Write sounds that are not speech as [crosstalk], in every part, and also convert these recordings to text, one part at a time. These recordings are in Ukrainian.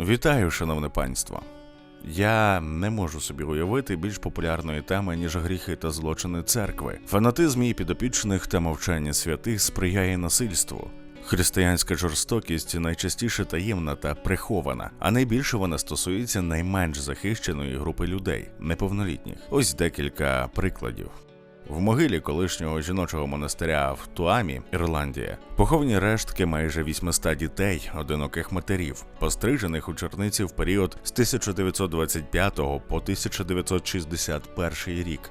Вітаю, шановне панство. Я не можу собі уявити більш популярної теми, ніж гріхи та злочини церкви. Фанатизм її підопічних та мовчання святих сприяє насильству. Християнська жорстокість найчастіше таємна та прихована, а найбільше вона стосується найменш захищеної групи людей неповнолітніх. Ось декілька прикладів. В могилі колишнього жіночого монастиря в Туамі, Ірландія, поховані рештки майже 800 дітей, одиноких матерів, пострижених у черниці в період з 1925 по 1961 рік.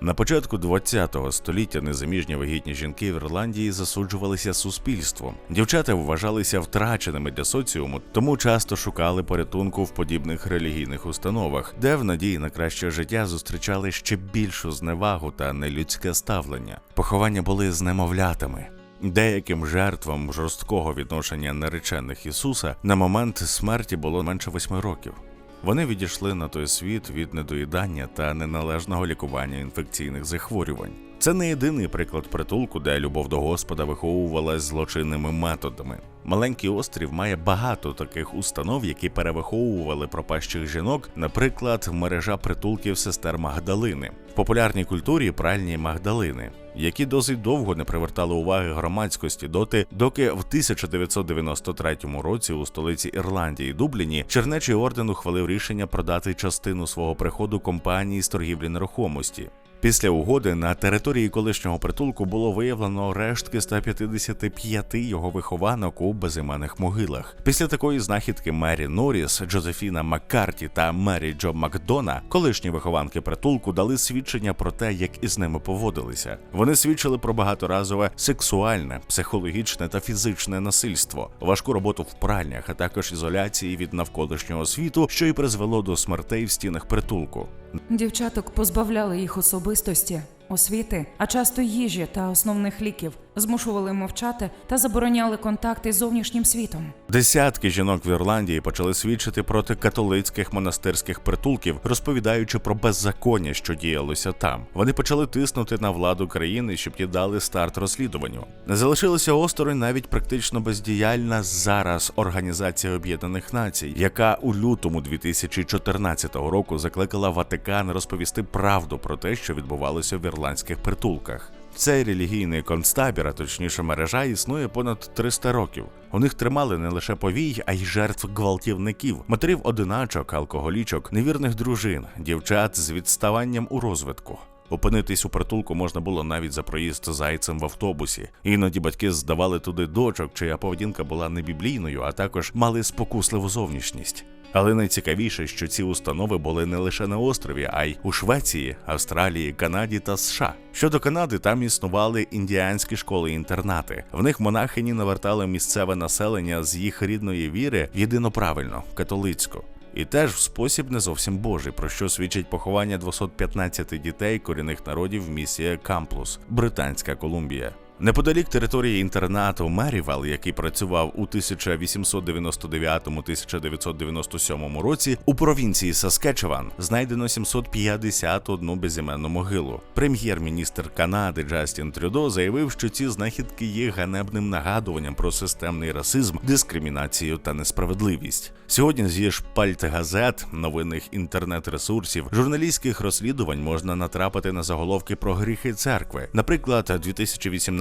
На початку ХХ століття незаміжні вагітні жінки в Ірландії засуджувалися суспільством. Дівчата вважалися втраченими для соціуму, тому часто шукали порятунку в подібних релігійних установах, де в надії на краще життя зустрічали ще більшу зневагу та нелюдське ставлення. Поховання були з немовлятами. Деяким жертвам жорсткого відношення наречених Ісуса на момент смерті було менше восьми років. Вони відійшли на той світ від недоїдання та неналежного лікування інфекційних захворювань. Це не єдиний приклад притулку, де любов до Господа виховувалась злочинними методами. Маленький острів має багато таких установ, які перевиховували пропащих жінок, наприклад, мережа притулків сестер Магдалини. В популярній культурі пральні Магдалини, які досить довго не привертали уваги громадськості доти, доки в 1993 році у столиці Ірландії Дубліні Чернечий орден ухвалив рішення продати частину свого приходу компанії з торгівлі нерухомості. Після угоди на території колишнього притулку було виявлено рештки 155 його вихованок у безіменних могилах. Після такої знахідки Мері Норріс, Джозефіна Маккарті та Мері Джо Макдона, колишні вихованки притулку, дали свідчення про те, як із ними поводилися. Вони свідчили про багаторазове сексуальне, психологічне та фізичне насильство, важку роботу в пральнях, а також ізоляції від навколишнього світу, що й призвело до смертей в стінах притулку. Дівчаток позбавляли їх особистості, освіти, а часто їжі та основних ліків, змушували мовчати та забороняли контакти з зовнішнім світом. Десятки жінок в Ірландії почали свідчити проти католицьких монастирських притулків, розповідаючи про беззаконня, що діялося там. Вони почали тиснути на владу країни, щоб ті дали старт розслідуванню. Не залишилася осторонь навіть практично бездіяльна зараз Організація Об'єднаних Націй, яка у лютому 2014 року закликала Ватикан розповісти правду про те, що відбувалося в ірландських притулках. Цей релігійний концтабір, а точніше мережа, існує понад 300 років. У них тримали не лише повій, а й жертв гвалтівників, матерів одиначок, алкоголічок, невірних дружин, дівчат з відставанням у розвитку. Опинитись у притулку можна було навіть за проїзд зайцем в автобусі. Іноді батьки здавали туди дочок, чия поведінка була не біблійною, а також мали спокусливу зовнішність. Але найцікавіше, що ці установи були не лише на острові, а й у Швеції, Австралії, Канаді та США. Щодо Канади, там існували індіанські школи-інтернати. В них монахині навертали місцеве населення з їх рідної віри єдино правильно католицьку. І теж в спосіб не зовсім божий, про що свідчить поховання 215 дітей корінних народів в місті Камплус, Британська Колумбія. Неподалік території інтернату Мерівел, який працював у 1899-1997 році, у провінції Саскечеван знайдено 751 безіменну могилу. Прем'єр-міністр Канади Джастін Трюдо заявив, що ці знахідки є ганебним нагадуванням про системний расизм, дискримінацію та несправедливість. Сьогодні зі шпальт газет, новинних інтернет-ресурсів, журналістських розслідувань можна натрапити на заголовки про гріхи церкви. Наприклад,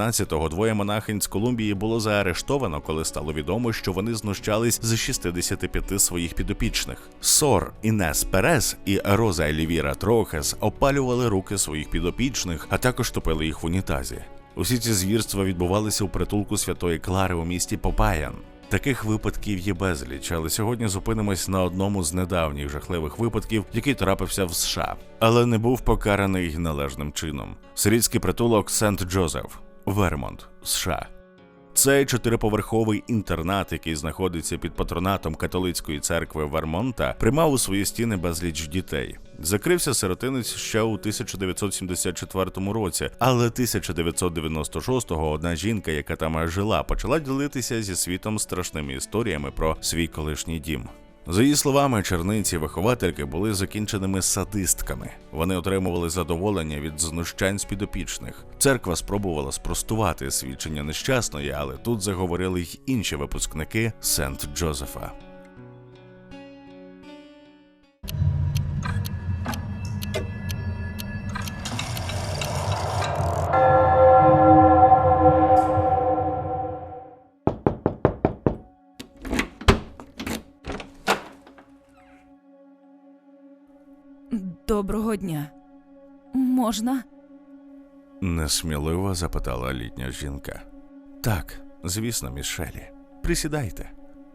2018-го двоє монахинь з Колумбії було заарештовано, коли стало відомо, що вони знущались з 65 своїх підопічних. Сор Інес Перес і Роза Елівіра Трохес опалювали руки своїх підопічних, а також топили їх в унітазі. Усі ці звірства відбувалися у притулку Святої Клари у місті Попаян. Таких випадків є безліч, але сьогодні зупинимось на одному з недавніх жахливих випадків, який трапився в США, але не був покараний належним чином. Сирійський притулок Сент Джозеф, Вермонт, США. Цей чотириповерховий інтернат, який знаходиться під патронатом католицької церкви Вермонта, приймав у свої стіни безліч дітей. Закрився сиротинець ще у 1974 році, але 1996-го одна жінка, яка там жила, почала ділитися зі світом страшними історіями про свій колишній дім. За її словами, черниці виховательки були закінченими садистками. Вони отримували задоволення від знущань з підопічних. Церква спробувала спростувати свідчення нещасної, але тут заговорили й інші випускники Сент Джозефа. Доброго дня. Можна? Несміливо запитала літня жінка. Так, звісно, міс Шелі. Присідайте.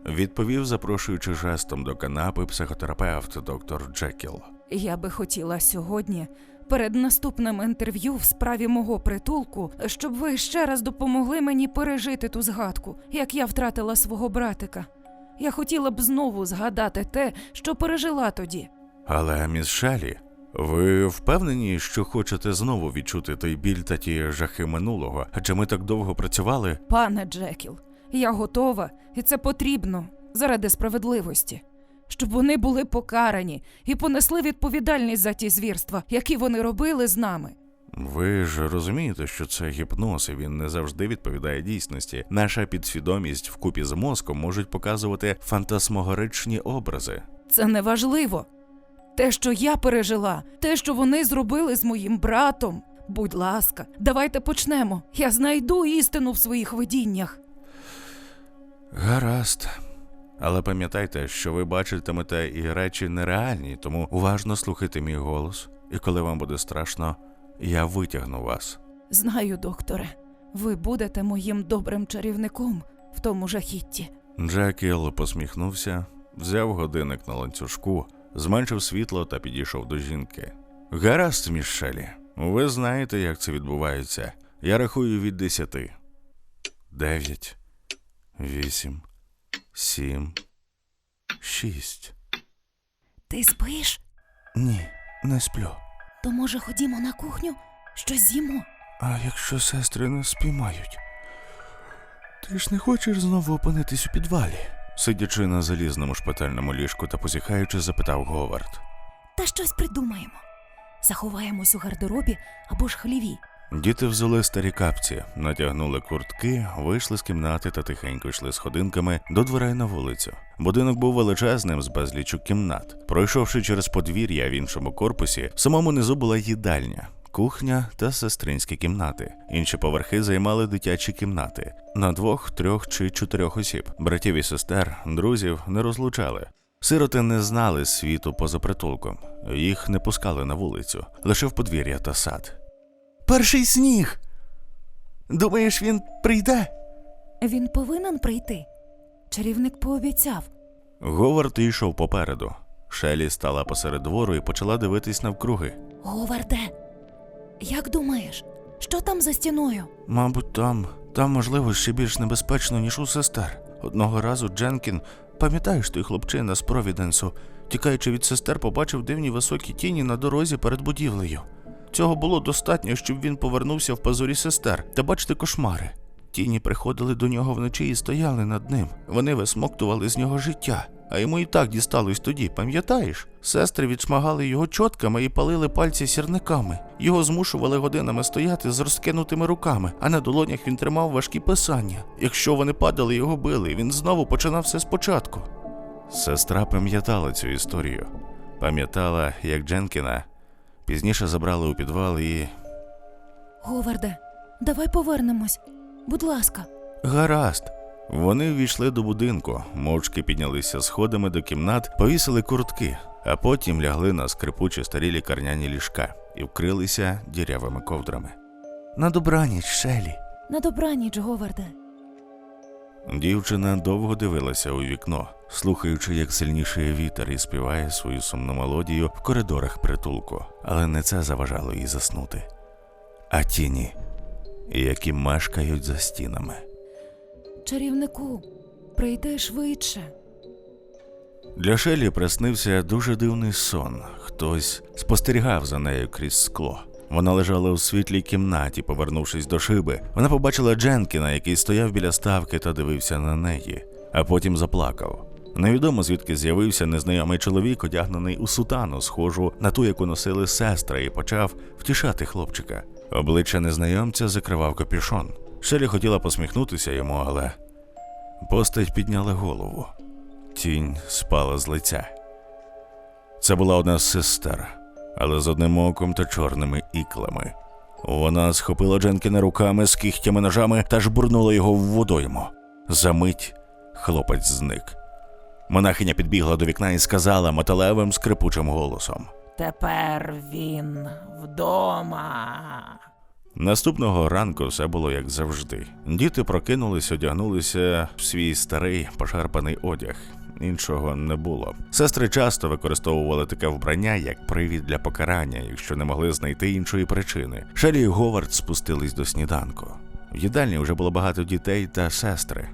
Відповів, запрошуючи жестом до канапи психотерапевт доктор Джекіл. Я би хотіла сьогодні, перед наступним інтерв'ю в справі мого притулку, щоб ви ще раз допомогли мені пережити ту згадку, як я втратила свого братика. Я хотіла б знову згадати те, що пережила тоді. Але, міс Шелі, ви впевнені, що хочете знову відчути той біль та ті жахи минулого? Адже ми так довго працювали? Пане Джекіл, я готова, і це потрібно заради справедливості. Щоб вони були покарані і понесли відповідальність за ті звірства, які вони робили з нами. Ви ж розумієте, що це гіпноз, і він не завжди відповідає дійсності. Наша підсвідомість вкупі з мозком можуть показувати фантасмогоричні образи. Це не важливо. Те, що я пережила, те, що вони зробили з моїм братом. Будь ласка, давайте почнемо. Я знайду істину в своїх видіннях. Гаразд. Але пам'ятайте, що ви бачитимете і речі нереальні, тому уважно слухайте мій голос, і коли вам буде страшно, я витягну вас. Знаю, докторе, ви будете моїм добрим чарівником в тому жахітті. Джекіл посміхнувся, взяв годинник на ланцюжку, зменшив світло та підійшов до жінки. Гаразд, Мішелі, ви знаєте, як це відбувається. Я рахую від десяти. Дев'ять, вісім, сім, шість. Ти спиш? Ні, не сплю. То може ходімо на кухню, щось з'їмо. А якщо сестри нас спіймають? Ти ж не хочеш знову опинитись у підвалі? Сидячи на залізному шпитальному ліжку та позіхаючи, запитав Говард. Та щось придумаємо. Заховаємось у гардеробі або ж хліві. Діти взяли старі капці, натягнули куртки, вийшли з кімнати та тихенько йшли сходинками до дверей на вулицю. Будинок був величезним з безлічу кімнат. Пройшовши через подвір'я в іншому корпусі, в самому низу була їдальня. Кухня та сестринські кімнати. Інші поверхи займали дитячі кімнати на двох, трьох чи чотирьох осіб. Братів і сестер, друзів не розлучали. Сироти не знали світу поза притулком. Їх не пускали на вулицю, лише в подвір'я та сад. Перший сніг. Думаєш, він прийде? Він повинен прийти. Чарівник пообіцяв. Говард йшов попереду. Шелі стала посеред двору і почала дивитись навкруги. Говарде, як думаєш, що там за стіною? Мабуть, там, там, можливо, ще більш небезпечно, ніж у сестер. Одного разу Дженкін, пам'ятаєш той хлопчина з Провіденсу, тікаючи від сестер, побачив дивні високі тіні на дорозі перед будівлею. Цього було достатньо, щоб він повернувся в пазурі сестер та бачити кошмари. Тіні приходили до нього вночі і стояли над ним. Вони висмоктували з нього життя. А йому і так дісталось тоді, пам'ятаєш? Сестри відшмагали його чотками і палили пальці сірниками. Його змушували годинами стояти з розкинутими руками, а на долонях він тримав важкі писання. Якщо вони падали, його били, він знову починав все спочатку. Сестра пам'ятала цю історію. Пам'ятала, як Дженкіна пізніше забрали у підвал і. Говарде, давай повернемось. Будь ласка. Гаразд. Вони ввійшли до будинку, мовчки піднялися сходами до кімнат, повісили куртки, а потім лягли на скрипучі старі лікарняні ліжка і вкрилися дірявими ковдрами. На добраніч, Шелі. На добраніч, Говарде. Дівчина довго дивилася у вікно, слухаючи, як сильніший вітер і співає свою сумну мелодію в коридорах притулку, але не це заважало їй заснути, а тіні, які мешкають за стінами. Чарівнику, прийди швидше. Для Шелі приснився дуже дивний сон. Хтось спостерігав за нею крізь скло. Вона лежала у світлій кімнаті, повернувшись до шиби. Вона побачила Дженкіна, який стояв біля ставки та дивився на неї, а потім заплакав. Невідомо звідки з'явився незнайомий чоловік, одягнений у сутану, схожу на ту, яку носили сестри, і почав втішати хлопчика. Обличчя незнайомця закривав капюшон. Шелі хотіла посміхнутися йому, але постать підняла голову. Тінь спала з лиця. Це була одна з сестер, але з одним оком та чорними іклами. Вона схопила Дженкіна руками з кігтями ножами та жбурнула його в водойму. Замить хлопець зник. Монахиня підбігла до вікна і сказала металевим скрипучим голосом: Тепер він вдома. Наступного ранку все було як завжди. Діти прокинулись, одягнулися в свій старий пошарпаний одяг. Іншого не було. Сестри часто використовували таке вбрання як привід для покарання, якщо не могли знайти іншої причини. Шелі і Говард спустились до сніданку. В їдальні вже було багато дітей та сестри.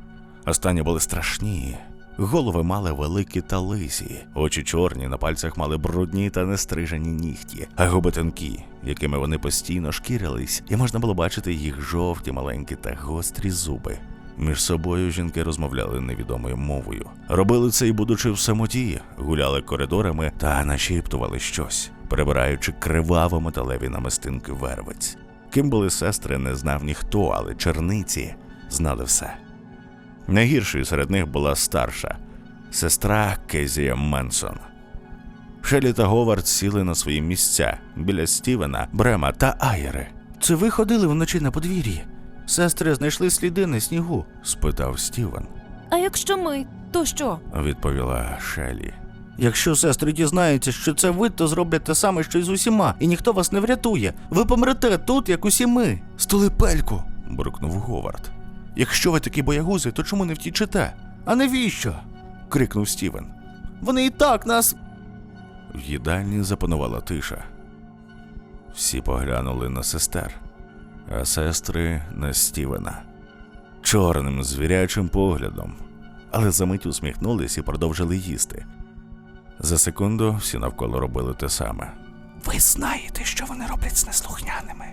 Останні були страшні. Голови мали великі та лисі, очі чорні, на пальцях мали брудні та нестрижені нігті, а губи тонкі, якими вони постійно шкірились, і можна було бачити їх жовті, маленькі та гострі зуби. Між собою жінки розмовляли невідомою мовою. Робили це й будучи в самоті, гуляли коридорами та нашіптували щось, перебираючи криваво металеві намистинки вервиць. Ким були сестри, не знав ніхто, але черниці знали все. Найгіршою серед них була старша сестра Кезія Менсон. Шелі та Говард сіли на свої місця біля Стівена, Брема та Айри. Це ви ходили вночі на подвір'ї? Сестри знайшли сліди на снігу? спитав Стівен. А якщо ми, то що? Відповіла Шелі. Якщо сестри дізнаються, що це ви, то зроблять те саме, що й з усіма, і ніхто вас не врятує. Ви помрете тут, як усі ми. Столипельку. буркнув Говард. Якщо ви такі боягузи, то чому не втічете? А навіщо? крикнув Стівен. Вони і так нас. В їдальні запанувала тиша. Всі поглянули на сестер, а сестри на Стівена. Чорним звірячим поглядом, але за мить усміхнулись і продовжили їсти. За секунду всі навколо робили те саме. Ви знаєте, що вони роблять з неслухняними.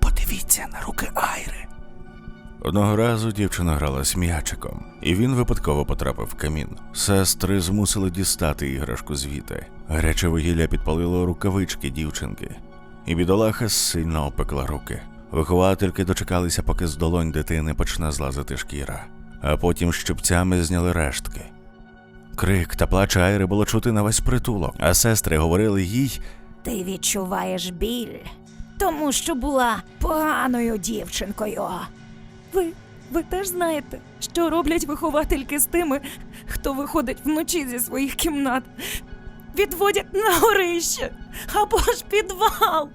Подивіться на руки Айри. Одного разу дівчина грала з м'ячиком, і він випадково потрапив в камін. Сестри змусили дістати іграшку звідти. Гаряче вугілля підпалило рукавички дівчинки, і бідолаха сильно опекла руки. Виховательки дочекалися, поки з долонь дитини почне злазити шкіра, а потім щипцями зняли рештки. Крик та плач Айри було чути на весь притулок, а сестри говорили їй, Ти відчуваєш біль, тому що була поганою дівчинкою. Ви, ви теж знаєте, що роблять виховательки з тими, хто виходить вночі зі своїх кімнат, відводять на горище або ж підвал.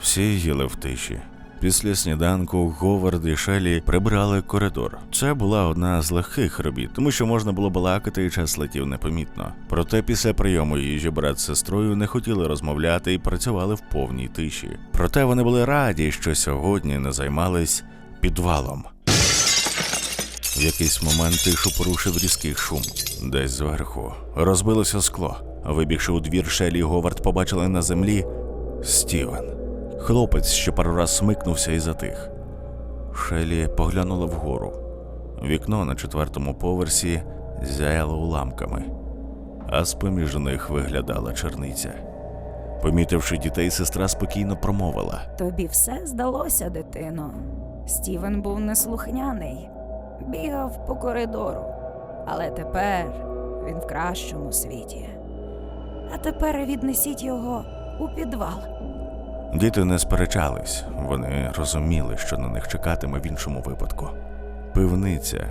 Всі їли в тиші. Після сніданку Говард і Шелі прибрали коридор. Це була одна з легких робіт, тому що можна було балакати і час летів непомітно. Проте після прийому їжі брат з сестрою не хотіли розмовляти і працювали в повній тиші. Проте вони були раді, що сьогодні не займались підвалом. В якийсь момент тишу порушив різкий шум. Десь зверху розбилося скло. Вибігши у двір, Шелі і Говард побачили на землі Стівен. Хлопець, що пару раз смикнувся і затих. Шелі поглянула вгору. Вікно на четвертому поверсі зяяло уламками, а з-поміж них виглядала черниця. Помітивши дітей, сестра спокійно промовила. Тобі все здалося, дитино. Стівен був неслухняний, бігав по коридору. Але тепер він в кращому світі. А тепер віднесіть його у підвал. Діти не сперечались, вони розуміли, що на них чекатиме в іншому випадку. Пивниця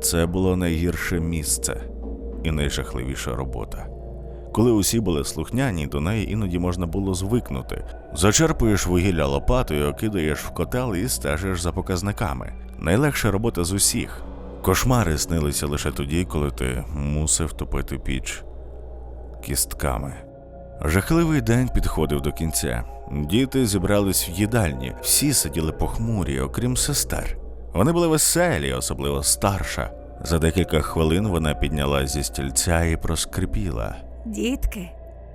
це було найгірше місце і найжахливіша робота. Коли усі були слухняні, до неї іноді можна було звикнути. Зачерпуєш вугілля лопатою, кидаєш в котел і стежиш за показниками. Найлегша робота з усіх. Кошмари снилися лише тоді, коли ти мусив топити піч кістками. Жахливий день підходив до кінця. Діти зібрались в їдальні, всі сиділи похмурі, окрім сестер. Вони були веселі, особливо старша. За декілька хвилин вона піднялась зі стільця і проскрипіла. Дітки,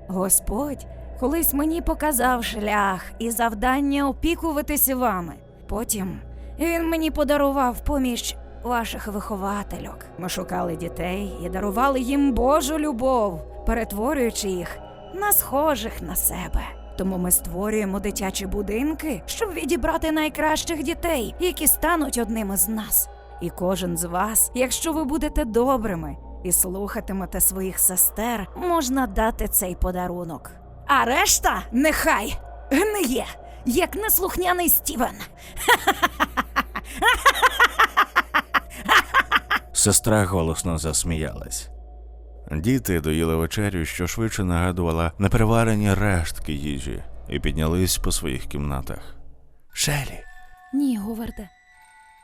Господь колись мені показав шлях і завдання опікуватися вами. Потім він мені подарував поміж ваших виховательок. Ми шукали дітей і дарували їм Божу любов, перетворюючи їх на схожих на себе. Тому ми створюємо дитячі будинки, щоб відібрати найкращих дітей, які стануть одними з нас. І кожен з вас, якщо ви будете добрими і слухатимете своїх сестер, можна дати цей подарунок. А решта нехай гниє, як неслухняний Стівен. Сестра голосно засміялась. Діти доїли вечерю, що швидше нагадувала непереварені рештки їжі, і піднялись по своїх кімнатах. Шелі, Ні, Говарде,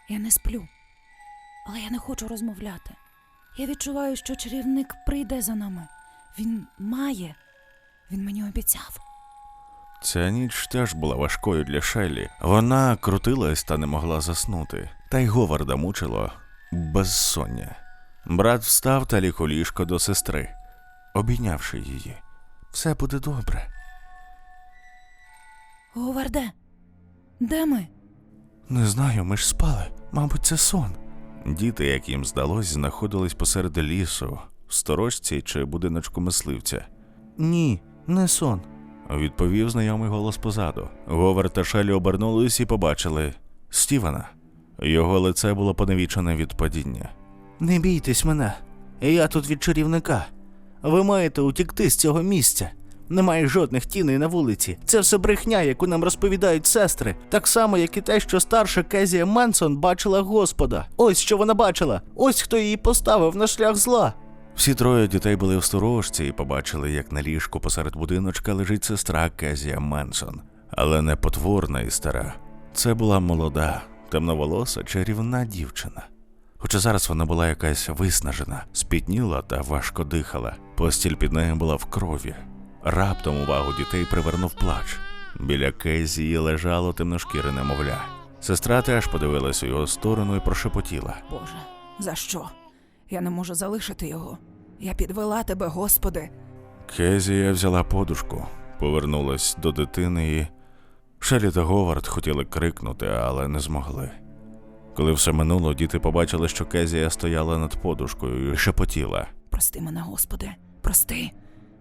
я не сплю. Але я не хочу розмовляти. Я відчуваю, що чарівник прийде за нами. Він має. Він мені обіцяв. Ця ніч теж була важкою для Шеллі. Вона крутилась та не могла заснути. Та й Говарда мучило безсоння. Брат встав та ліг у ліжко до сестри, обійнявши її. Все буде добре. Говарде, де ми? Не знаю, ми ж спали. Мабуть, це сон. Діти, як їм здалось, знаходились посеред лісу, в сторожці чи будиночку мисливця. ні, не сон. Відповів знайомий голос позаду. Говер та Шелі обернулись і побачили Стівена. Його лице було поневічене від падіння. Не бійтесь мене. Я тут від чарівника. Ви маєте утікти з цього місця. Немає жодних тіней на вулиці. Це все брехня, яку нам розповідають сестри. Так само, як і те, що старша Кезія Менсон бачила Господа. Ось що вона бачила. Ось хто її поставив на шлях зла. Всі троє дітей були в сторожці і побачили, як на ліжку посеред будиночка лежить сестра Кезія Менсон, але не потворна і стара. Це була молода, темноволоса, чарівна дівчина. Хоча зараз вона була якась виснажена, спітніла та важко дихала. Постіль під нею була в крові. Раптом увагу дітей привернув плач. Біля Кезії лежало темношкіре немовля. Сестра теж подивилась у його сторону і прошепотіла. Боже, за що? Я не можу залишити його. Я підвела тебе, Господи. Кезія взяла подушку, повернулась до дитини і. Шелі та Говард хотіли крикнути, але не змогли. Коли все минуло, діти побачили, що Кезія стояла над подушкою і шепотіла. Прости мене, Господи, прости.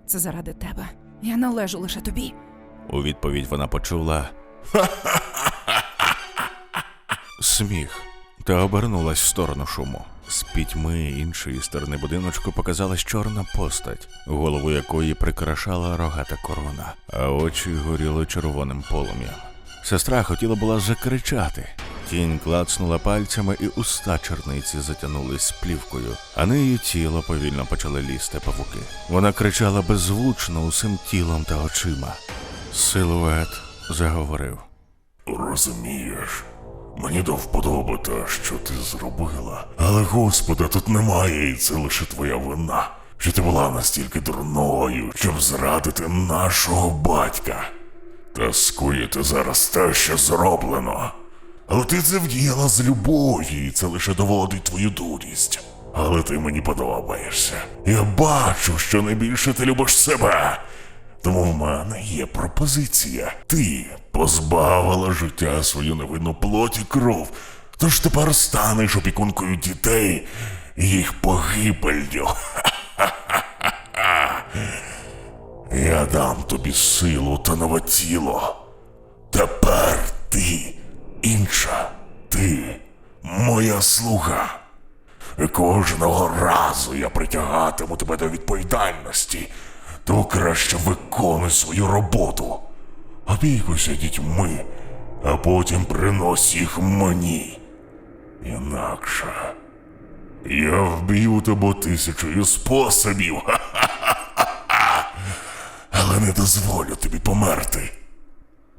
Це заради тебе. Я належу лише тобі. У відповідь вона почула сміх та обернулась в сторону шуму. З пітьми іншої сторони будиночку показалась чорна постать, голову якої прикрашала рогата корона, а очі горіли червоним полум'ям. Сестра хотіла була закричати. Тінь клацнула пальцями, і уста черниці затягнулись плівкою, а нею тіло повільно почали лізти павуки. Вона кричала беззвучно усім тілом та очима. Силует заговорив. Розумієш, мені до вподоби те, що ти зробила. Але Господа тут немає, і це лише твоя вина. Що ти була настільки дурною, щоб зрадити нашого батька. Та скоїти зараз те, що зроблено. Але ти це вдіяла з любові, і це лише доводить твою дурість. Але ти мені подобаєшся. Я бачу, що найбільше ти любиш себе. Тому в мене є пропозиція. Ти позбавила життя свою невинну плоть і кров. Тож тепер станеш опікункою дітей і їх погибелью. [laughs] Я дам тобі силу та нове тіло. Тепер ти інша. Ти моя слуга. І кожного разу я притягатиму тебе до відповідальності, то краще виконуй свою роботу. Опікуйся дітьми, а потім принось їх мені. Інакше я вб'ю тебе тисячою способів, але не дозволю тобі померти.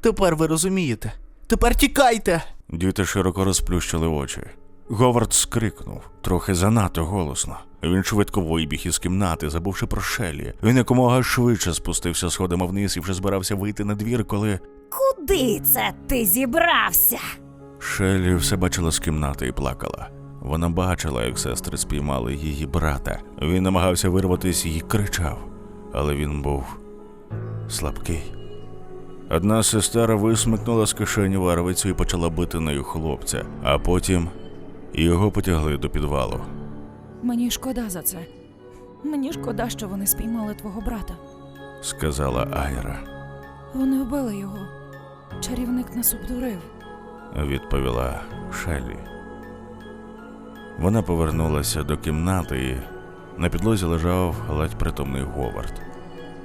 Тепер ви розумієте. Тепер тікайте. Діти широко розплющили очі. Говард скрикнув трохи занадто голосно. Він швидко вибіг із кімнати, забувши про Шелі. Він якомога швидше спустився сходами вниз і вже збирався вийти на двір, коли Куди це ти зібрався? Шелі все бачила з кімнати і плакала. Вона бачила, як сестри спіймали її брата. Він намагався вирватися і кричав, але він був слабкий. Одна сестра висмикнула з кишені варвицю і почала бити нею хлопця, а потім його потягли до підвалу. Мені шкода за це. Мені шкода, що вони спіймали твого брата. сказала Айра. Вони вбили його. Чарівник нас обдурив. відповіла Шелі. Вона повернулася до кімнати і на підлозі лежав ледь притомний Говард.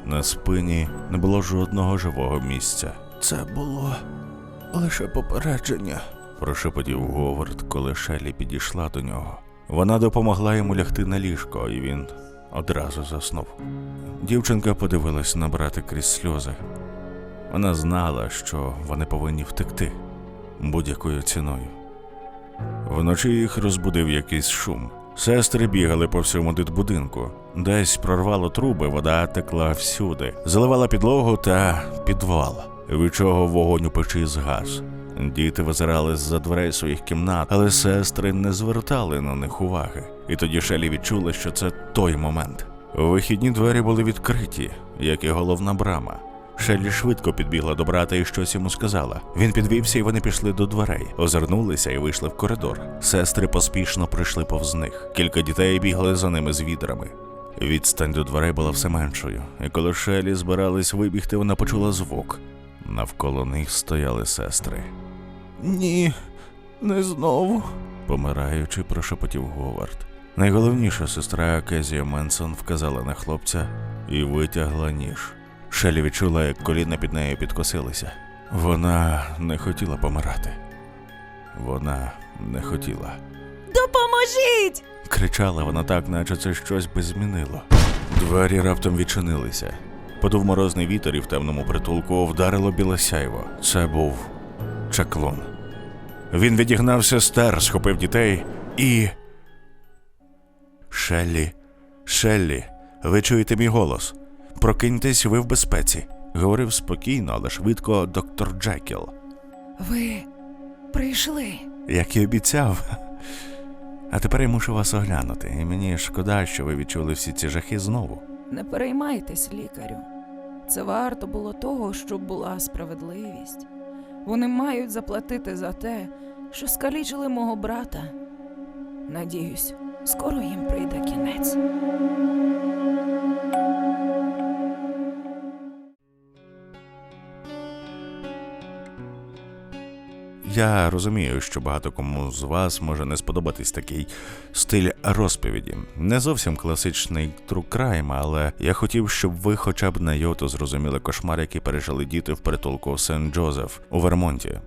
На спині не було жодного живого місця. Це було лише попередження. Прошепотів Говард, коли Шелі підійшла до нього. Вона допомогла йому лягти на ліжко, і він одразу заснув. Дівчинка подивилась на брата крізь сльози. Вона знала, що вони повинні втекти будь-якою ціною. Вночі їх розбудив якийсь шум. Сестри бігали по всьому дитбудинку. Десь прорвало труби, вода текла всюди, заливала підлогу та підвал, від чого вогонь у печі згас. Діти визирали з-за дверей своїх кімнат, але сестри не звертали на них уваги. І тоді Шелі відчула, що це той момент. Вихідні двері були відкриті, як і головна брама. Шеллі швидко підбігла до брата і щось йому сказала. Він підвівся, і вони пішли до дверей, озирнулися і вийшли в коридор. Сестри поспішно прийшли повз них. Кілька дітей бігли за ними з відрами. Відстань до дверей була все меншою, і коли Шелі збирались вибігти, вона почула звук. Навколо них стояли сестри. Ні, не знову. Помираючи, прошепотів Говард. Найголовніша сестра Кезія Менсон вказала на хлопця і витягла ніж. Шелі відчула, як коліна під нею підкосилися. Вона не хотіла помирати. Вона не хотіла. Допоможіть! Кричала вона так, наче це щось би змінило. Двері раптом відчинилися. Подув морозний вітер і в темному притулку вдарило біле сяйво. Це був чаклун. Він відігнався стер, схопив дітей і. Шеллі, Шеллі, ви чуєте мій голос? Прокиньтесь, ви в безпеці. Говорив спокійно, але швидко доктор Джекіл, Ви прийшли. як і обіцяв. А тепер я мушу вас оглянути, і мені шкода, що ви відчули всі ці жахи знову. Не переймайтесь, лікарю. Це варто було того, щоб була справедливість. Вони мають заплатити за те, що скалічили мого брата. Надіюсь, скоро їм прийде кінець. Я розумію, що багато кому з вас може не сподобатись такий стиль розповіді. Не зовсім класичний crime, але я хотів, щоб ви хоча б на йоту зрозуміли кошмар, який пережили діти в притулку Сен Джозеф у Вермонті.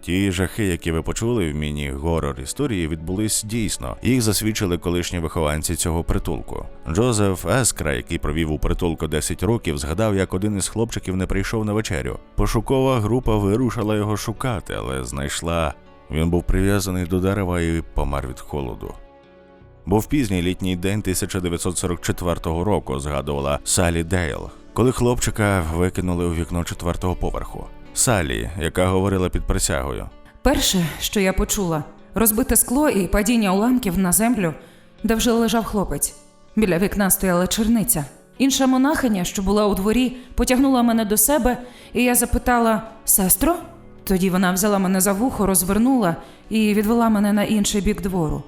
Ті жахи, які ви почули в міні-горор історії, відбулись дійсно. Їх засвідчили колишні вихованці цього притулку. Джозеф Ескра, який провів у притулку 10 років, згадав, як один із хлопчиків не прийшов на вечерю. Пошукова група вирушила його шукати, але знайшла. Він був прив'язаний до дерева і помер від холоду. Був пізній літній день 1944 року, згадувала Салі Дейл, коли хлопчика викинули у вікно четвертого поверху. Салі, яка говорила під присягою. Перше, що я почула, розбите скло і падіння уламків на землю, де вже лежав хлопець. Біля вікна стояла черниця. Інша монахиня, що була у дворі, потягнула мене до себе, і я запитала: Сестро? Тоді вона взяла мене за вухо, розвернула і відвела мене на інший бік двору.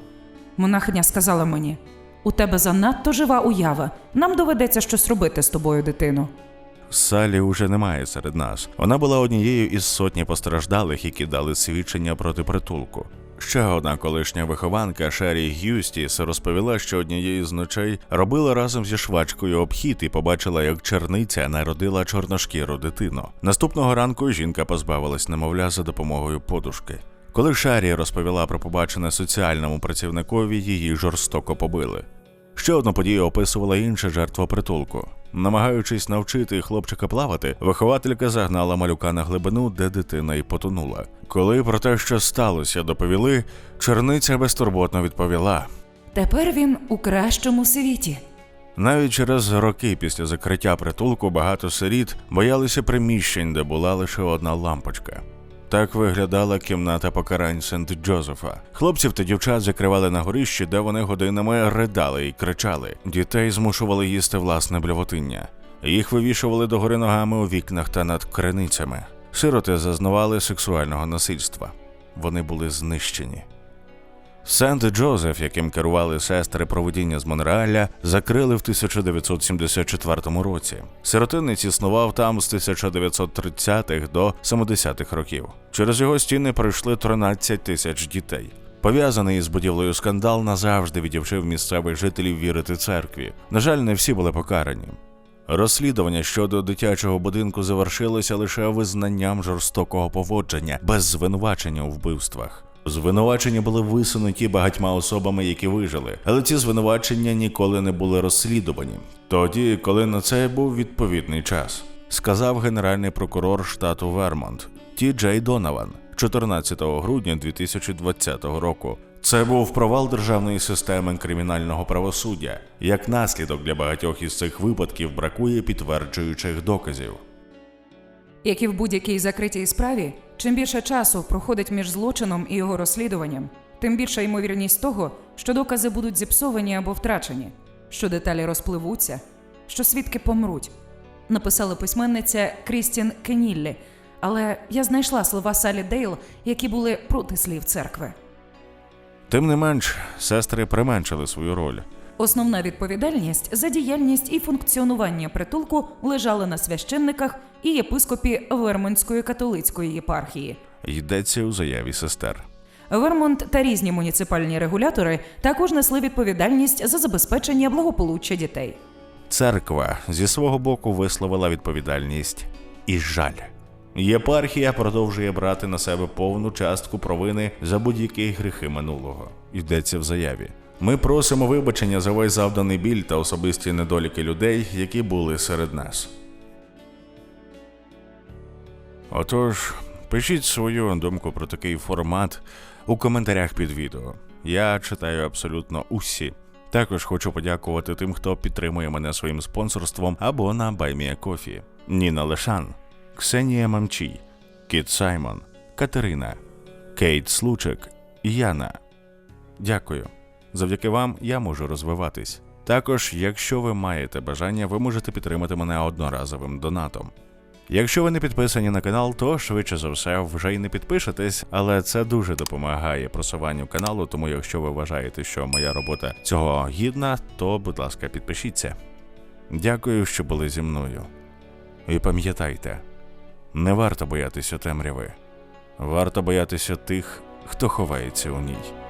Монахиня сказала мені: у тебе занадто жива уява. Нам доведеться щось робити з тобою, дитино. Салі уже немає серед нас. Вона була однією із сотні постраждалих, які дали свідчення проти притулку. Ще одна колишня вихованка Шері Г'юстіс розповіла, що однієї з ночей робила разом зі швачкою обхід і побачила, як черниця народила чорношкіру дитину. Наступного ранку жінка позбавилась немовля за допомогою подушки. Коли Шарі розповіла про побачене соціальному працівникові, її жорстоко побили. Ще одну подію описувала інша жертва притулку. Намагаючись навчити хлопчика плавати, вихователька загнала малюка на глибину, де дитина й потонула. Коли про те, що сталося, доповіли, черниця безтурботно відповіла. Тепер він у кращому світі. Навіть через роки після закриття притулку багато сиріт боялися приміщень, де була лише одна лампочка. Так виглядала кімната покарань Сент Джозефа. Хлопців та дівчат закривали на горищі, де вони годинами ридали і кричали. Дітей змушували їсти власне блювотиння. Їх вивішували догори ногами у вікнах та над криницями. Сироти зазнавали сексуального насильства. Вони були знищені. Сент Джозеф, яким керували сестри проведіння з Монреаля, закрили в 1974 році. Сиротинець існував там з 1930-х до 70-х років. Через його стіни пройшли 13 тисяч дітей. Пов'язаний із будівлею скандал назавжди відівчив місцевих жителів вірити церкві. На жаль, не всі були покарані. Розслідування щодо дитячого будинку завершилося лише визнанням жорстокого поводження без звинувачення у вбивствах. Звинувачення були висунуті багатьма особами, які вижили, але ці звинувачення ніколи не були розслідувані. Тоді, коли на це був відповідний час, сказав генеральний прокурор штату Вермонт Ті Джей Донован 14 грудня 2020 року. Це був провал державної системи кримінального правосуддя. Як наслідок для багатьох із цих випадків бракує підтверджуючих доказів. Як і в будь-якій закритій справі, чим більше часу проходить між злочином і його розслідуванням, тим більша ймовірність того, що докази будуть зіпсовані або втрачені, що деталі розпливуться, що свідки помруть. Написала письменниця Крістін Кеніллі, але я знайшла слова Салі Дейл, які були проти слів церкви. Тим не менш, сестри применшили свою роль. Основна відповідальність за діяльність і функціонування притулку лежала на священниках і єпископі Вермонтської католицької єпархії. Йдеться у заяві сестер. Вермонт та різні муніципальні регулятори також несли відповідальність за забезпечення благополуччя дітей. Церква зі свого боку висловила відповідальність і жаль. Єпархія продовжує брати на себе повну частку провини за будь-які гріхи минулого. Йдеться в заяві. Ми просимо вибачення за весь завданий біль та особисті недоліки людей, які були серед нас. Отож, пишіть свою думку про такий формат у коментарях під відео. Я читаю абсолютно усі. Також хочу подякувати тим, хто підтримує мене своїм спонсорством або на BuyMeACoffee. Ніна Лешан, Ксенія Мамчій, Кіт Саймон, Катерина, Кейт Случик, Яна. Дякую. Завдяки вам я можу розвиватись. Також, якщо ви маєте бажання, ви можете підтримати мене одноразовим донатом. Якщо ви не підписані на канал, то швидше за все вже й не підпишетесь, але це дуже допомагає просуванню каналу. Тому, якщо ви вважаєте, що моя робота цього гідна, то будь ласка, підпишіться. Дякую, що були зі мною. І пам'ятайте, не варто боятися темряви, варто боятися тих, хто ховається у ній.